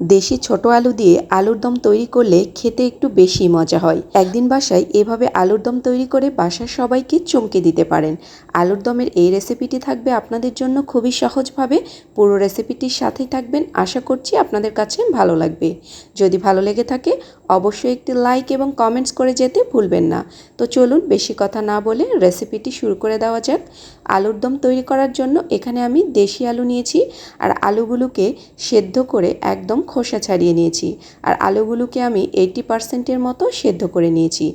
দেশি ছোট আলু দিয়ে আলুর দম তৈরি করলে খেতে একটু বেশি মজা হয়। একদিন বাসায় এভাবে আলুর দম তৈরি করে বাসার সবাইকে চমকে দিতে পারেন। আলুর দমের এই রেসিপিটি থাকবে আপনাদের জন্য খুবই সহজভাবে। পুরো রেসিপিটির সাথেই থাকবেন। আশা করছি আপনাদের কাছে ভালো লাগবে। যদি ভালো লেগে থাকে, অবশ্যই একটি লাইক এবং কমেন্টস করে যেতে ভুলবেন না। তো চলুন বেশি কথা না বলে রেসিপিটি শুরু করে দেওয়া যাক। আলুর দম তৈরি করার জন্য এখানে আমি দেশি আলু নিয়েছি। আর আলুগুলোকে সেদ্ধ করে একদম খোসা ছাড়িয়ে নিয়েছি। আর আলুগুলোকে আমি এইটি পার্সেন্টের মতো সেদ্ধ করে নিয়েছি।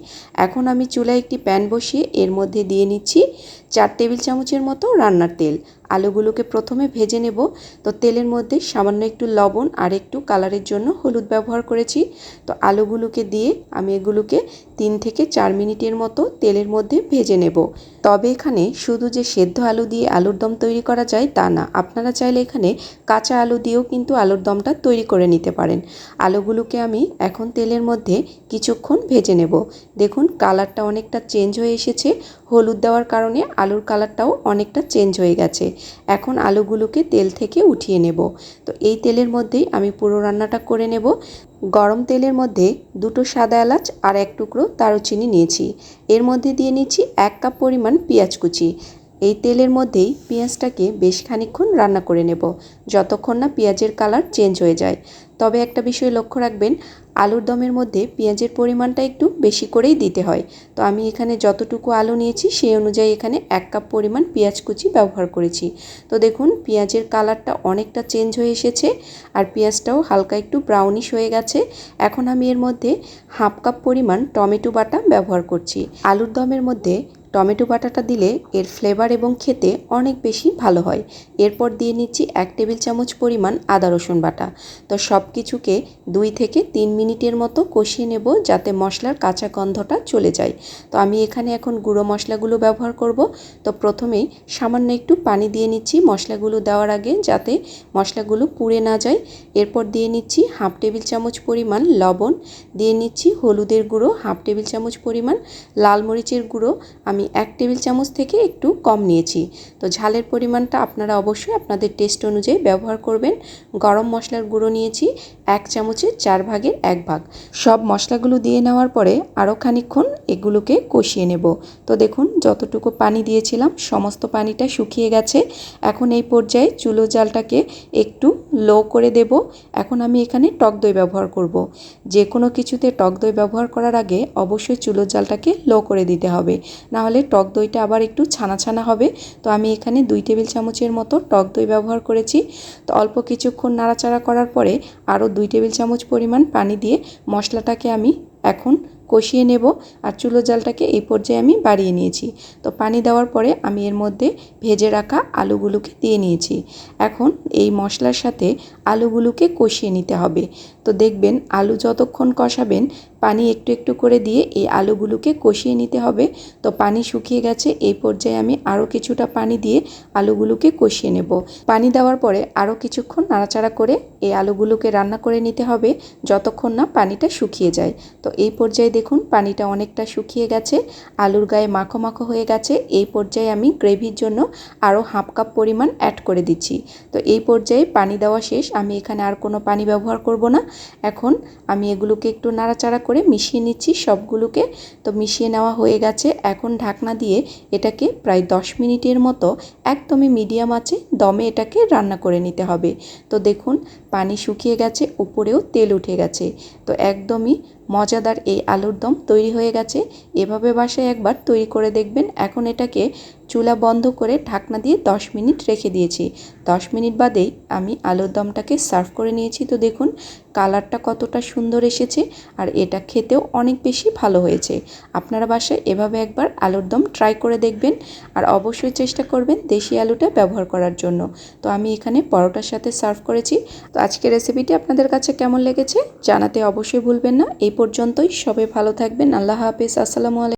এখন আমি চুলায় একটি প্যান বসিয়ে এর মধ্যে দিয়ে নিচ্ছি চার টেবিল চামচের মতো রান্নার তেল। আলুগুলোকে প্রথমে ভেজে নেব। তো তেলের মধ্যে সামান্য একটু লবণ আর একটু কালারের জন্য হলুদ ব্যবহার করেছি। তো আলুগুলোকে দিয়ে আমি এগুলোকে তিন থেকে চার মিনিটের মতো তেলের মধ্যে ভেজে নেব। তবে এখানে শুধু যে সেদ্ধ আলু দিয়ে আলুর দম তৈরি করা যায় তা না, আপনারা চাইলে এখানে কাঁচা আলু দিয়েও কিন্তু আলুর দমটা তৈরি করে নিতে পারেন। আলুগুলোকে আমি এখন তেলের মধ্যে কিছুক্ষণ ভেজে নেব। দেখুন কালারটা অনেকটা চেঞ্জ হয়ে এসেছে। হলুদ দেওয়ার কারণে আলুর কালারটাও অনেকটা চেঞ্জ হয়ে গেছে। এখন আলুগুলোকে তেল থেকে উঠিয়ে নেব। তো এই তেলের মধ্যেই আমি পুরো রান্নাটা করে নেব। গরম তেলের মধ্যে দুটো সাদা এলাচ আর এক টুকরো দারুচিনি নিয়েছি। এর মধ্যে দিয়ে নিচ্ছি এক কাপ পরিমাণ পেঁয়াজ কুচি। এই তেলের মধ্যেই পেঁয়াজটাকে বেশ খানিক্ষণ রান্না করে নেব, যতক্ষণ না পেঁয়াজের কালার চেঞ্জ হয়ে যায়। তবে একটা বিষয় লক্ষ্য রাখবেন, আলুর দমের মধ্যে পেঁয়াজের পরিমাণটা একটু বেশি করেই দিতে হয়। তো আমি এখানে যতটুকু আলু নিয়েছি, সেই অনুযায়ী এখানে এক কাপ পরিমাণ পেঁয়াজ কুচি ব্যবহার করেছি। তো দেখুন, পেঁয়াজের কালারটা অনেকটা চেঞ্জ হয়ে এসেছে আর পেঁয়াজটাও হালকা একটু ব্রাউনিশ হয়ে গেছে। এখন আমি এর মধ্যে হাফ কাপ পরিমাণ টমেটো বাটা ব্যবহার করছি। আলুর দমের মধ্যে টমেটো বাটাটা দিলে এর ফ্লেভার এবং খেতে অনেক বেশি ভালো হয়। এরপর দিয়ে নিচ্ছি এক টেবিল চামচ পরিমাণ আদা রসুন বাটা। তো সব কিছুকে দুই থেকে তিন মিনিটের মতো কষিয়ে নেব যাতে মশলার কাঁচা গন্ধটা চলে যায়। তো আমি এখানে এখন গুঁড়ো মশলাগুলো ব্যবহার করব। তো প্রথমেই সামান্য একটু পানি দিয়ে নিচ্ছি মশলাগুলো দেওয়ার আগে যাতে মশলাগুলো পুড়ে না যায়। এরপর দিয়ে নিচ্ছি হাফ টেবিল চামচ পরিমাণ লবণ। দিয়ে নিচ্ছি হলুদের গুঁড়ো, হাফ টেবিল চামচ পরিমাণ লাল মরিচের গুঁড়ো। আমি আমি এক টেবিল চামচ থেকে একটু কম নিয়েছি। তো ঝালের পরিমাণটা আপনারা অবশ্যই আপনাদের টেস্ট অনুযায়ী ব্যবহার করবেন। গরম মশলার গুঁড়ো নিয়েছি এক চামচের চার ভাগের এক ভাগ। সব মশলাগুলো দিয়ে নেওয়ার পরে আরও খানিক্ষণ এগুলোকে কষিয়ে নেব। তো দেখুন যতটুকু পানি দিয়েছিলাম সমস্ত পানিটা শুকিয়ে গেছে। এখন এই পর্যায়ে চুলো জালটাকে একটু লো করে দেব। এখন আমি এখানে টক দই ব্যবহার করব। যে কোনো কিছুতে টক দই ব্যবহার করার আগে অবশ্যই চুলোর জালটাকে লো করে দিতে হবে। নাহলে তাহলে টক দইটা আবার একটু ছানা ছানা হবে। তো আমি এখানে দুই টেবিল চামচের মতো টক দই ব্যবহার করেছি। তো অল্প কিছুক্ষণ নাড়াচাড়া করার পরে আরও দুই টেবিল চামচ পরিমাণ পানি দিয়ে মশলাটাকে আমি এখন কষিয়ে নেব আর চুলো জালটাকে এই পর্যায়ে আমি বাড়িয়ে নিয়েছি। তো পানি দেওয়ার পরে আমি এর মধ্যে ভেজে রাখা আলুগুলোকে দিয়ে নিয়েছি। এখন এই মশলার সাথে আলুগুলোকে কষিয়ে নিতে হবে। তো দেখবেন আলু যতক্ষণ কষাবেন, পানি একটু একটু করে দিয়ে এই আলুগুলোকে কষিয়ে নিতে হবে। তো পানি শুকিয়ে গেছে, এই পর্যায়ে আমি আরও কিছুটা পানি দিয়ে আলুগুলোকে কষিয়ে নেব। পানি দেওয়ার পরে আরও কিছুক্ষণ নাড়াচাড়া করে এই আলুগুলোকে রান্না করে নিতে হবে, যতক্ষণ না পানিটা শুকিয়ে যায়। তো এই পর্যায়ে দেখুন, পানিটা অনেকটা শুকিয়ে গেছে, আলুর গায়ে মাখো মাখো হয়ে গেছে। এই পর্যায়ে আমি গ্রেভির জন্য আরও হাফ কাপ পরিমাণ অ্যাড করে দিচ্ছি। তো এই পর্যায়ে পানি দেওয়া শেষ, আমি এখানে আর কোনো পানি ব্যবহার করব না। এখন আমি এগুলোকে একটু নাড়াচাড়া করে মিশিয়ে নিচ্ছি সবগুলোকে। তো মিশিয়ে নেওয়া হয়ে গেছে। এখন ঢাকনা দিয়ে এটাকে প্রায় দশ মিনিটের মতো একদমই মিডিয়াম আছে দমে এটাকে রান্না করে নিতে হবে। তো দেখুন পানি শুকিয়ে গেছে, উপরেও তেল উঠে গেছে। তো একদমই মজাদার এই আলুর দম তৈরি হয়ে গেছে। এভাবে বাসায় একবার তৈরি করে দেখবেন। এখন এটাকে চুলা বন্ধ করে ঢাকনা দিয়ে 10 মিনিট রেখে দিয়েছি। 10 মিনিট বাদেই আমি আলুর দমটাকে সার্ভ করে নিয়েছি। তো দেখুন কালারটা কতটা সুন্দর এসেছে আর এটা খেতেও অনেক বেশি ভালো হয়েছে। আপনারা বাসায় এভাবে একবার আলুর দম ট্রাই করে দেখবেন আর অবশ্যই চেষ্টা করবেন দেশি আলুটা ব্যবহার করার জন্য। তো আমি এখানে পরোটার সাথে সার্ভ করেছি। তো আজকের রেসিপিটি আপনাদের কাছে কেমন লেগেছে জানাতে অবশ্যই ভুলবেন না। এই পর্যন্তই। সবাই ভালো থাকবেন। আল্লাহ হাফেজ। আসসালামু আলাইকুম।